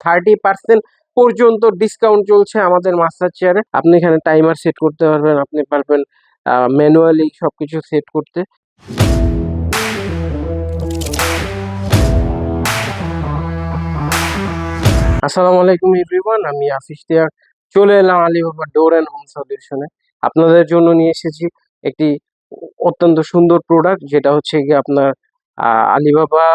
Thirty percent পর্যন্ত discount চলছে আমাদের মাস্টার চেয়ারে আপনি এখানে টাইমার সেট করতে পারবেন, আপনি পারবেন ম্যানুয়ালি সব কিছু সেট করতে। আসসালামু আলাইকুম এভরিওয়ান আমি আফিস তিয়াক চলে এলাম আলিবাবা ডোর অ্যান্ড হোম সলিউশনে আপনাদের জন্য নিয়ে এসেছি একটি অত্যন্ত সুন্দর প্রোডাক্ট যেটা হচ্ছে গিয়ে আপনার আলিবাবা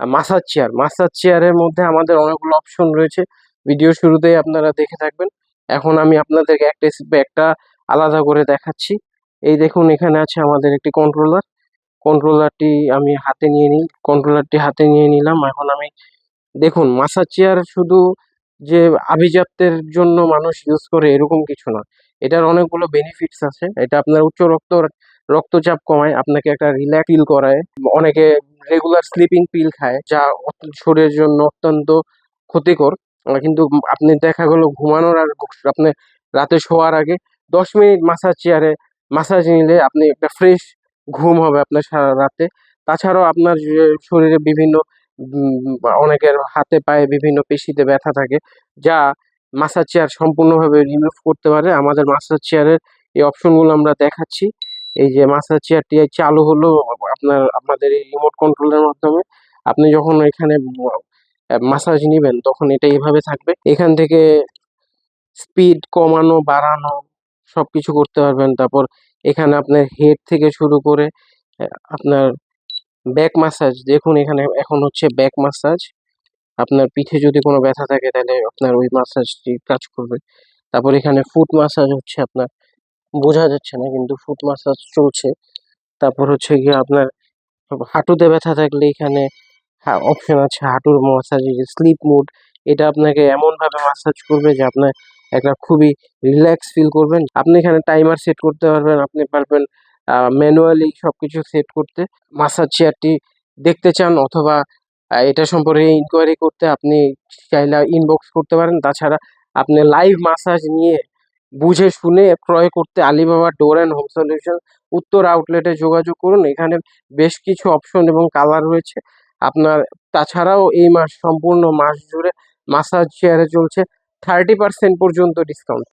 মাসাজ চেয়ার মাসাজ চেয়ারের মধ্যে আমাদের অনেকগুলো অপশন রয়েছে। ভিডিও শুরুতেই আপনারা দেখে থাকবেন। এখন আমি আপনাদেরকে একটা একটা আলাদা করে দেখাচ্ছি। এই দেখুন, এখানে আছে আমাদের একটি কন্ট্রোলার কন্ট্রোলারটি আমি হাতে নিয়ে নিই কন্ট্রোলারটি হাতে নিয়ে নিলাম। এখন আমি, দেখুন মাসাজ চেয়ার শুধু যে আভিজাত্যের জন্য মানুষ ইউজ করে এরকম কিছু না। এটার অনেকগুলো বেনিফিটস আছে। এটা আপনার উচ্চ রক্ত, রক্তচাপ কমায়, আপনাকে একটা রিল্যাক্স ফিল করায়। অনেকে রেগুলার স্লিপিং পিল খায়, যা শরীরের জন্য অত্যন্ত ক্ষতিকর। কিন্তু আপনি দেখা গেলো ঘুমানোর আর আপনি রাতে শোয়ার আগে দশ মিনিট মাসাজ চেয়ারে মাসাজ নিলে আপনি একটা ফ্রেশ ঘুম হবে আপনার সারা রাতে। তাছাড়াও আপনার শরীরে বিভিন্ন অনেকের হাতে পায়ে বিভিন্ন পেশিতে ব্যথা থাকে, যা মাসাজ চেয়ার সম্পূর্ণভাবে রিমুভ করতে পারে। আমাদের মাসাজ চেয়ারের এই অপশনগুলো আমরা দেখাচ্ছি। এই যে মাসাজ চেয়ারটি চালু হলো আপনার, আপনাদের এই রিমোট কন্ট্রোলের মাধ্যমে আপনি যখন এখানে মাসাজ নেবেন তখন এটা এইভাবে থাকবে। এখান থেকে স্পিড কমানো, বাড়ানো সব কিছু করতে পারবেন। তারপর এখানে আপনার হেড থেকে শুরু করে আপনার ব্যাক মাসাজ দেখুন এখানে এখন হচ্ছে ব্যাক মাসাজ আপনার পিঠে যদি কোনো ব্যথা থাকে তাহলে আপনার ওই মাসাজটি কাজ করবে। তারপর এখানে ফুট মাসাজ হচ্ছে আপনার বোঝা যাচ্ছে না, কিন্তু ফুট মাসাজ চলছে। তারপর হচ্ছে গিয়ে আপনার হাঁটুতে ব্যথা থাকলে এখানে অপশন আছে হাঁটুর মাসাজ স্লিপ মুড এটা আপনাকে এমনভাবে মাসাজ করবে যে আপনার একটা খুবই রিল্যাক্স ফিল করবেন। আপনি এখানে টাইমার সেট করতে পারবেন, আপনি পারবেন ম্যানুয়ালি সব কিছু সেট করতে। মাসাজ চেয়ারটি দেখতে চান অথবা এটা সম্পর্কে ইনকোয়ারি করতে আপনি চাইলে ইনবক্স করতে পারেন। তাছাড়া আপনি লাইভ মাসাজ নিয়ে বুঝে শুনে ক্রয় করতে Alibaba door and home solution উত্তর আউটলেটে যোগাযোগ করুন। এখানে বেশ কিছু অপশন এবং কালার রয়েছে। আপনার তাছাড়াও এই মাস সম্পূর্ণ মাস জুড়ে মাসাজ চেয়ারে চলছে। থার্টি পার্সেন্ট পর্যন্ত ডিসকাউন্ট